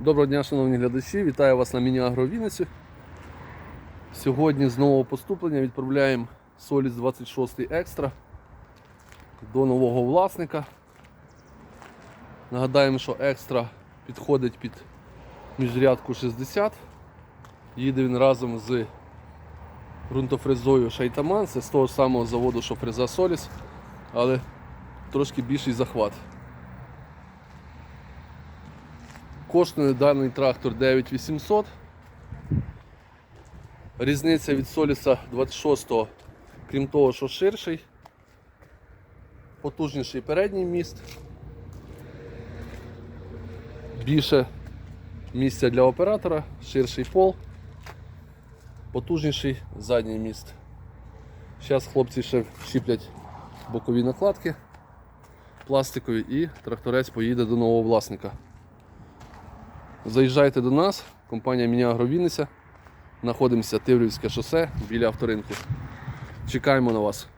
Доброго дня, шановні глядачі, вітаю вас на міні-агро Вінниці. Сьогодні з нового поступлення відправляємо Соліс 26 Екстра до нового власника. Нагадаємо, що екстра підходить під міжрядку 60. Їде він разом з ґрунтофрезою Шайтаман. Це з того самого заводу, що фреза Соліс, але трошки більший захват. Коштує даний трактор 9800. Різниця від Соліса 26-го, крім того, що ширший, потужніший передній міст, більше місця для оператора, ширший пол, потужніший задній міст. Зараз хлопці ще щіплять бокові накладки пластикові і тракторець поїде до нового власника. Заїжджайте до нас, компанія Мініагро Вінниця. Знаходимося Тиврівське шосе біля авторинку. Чекаємо на вас.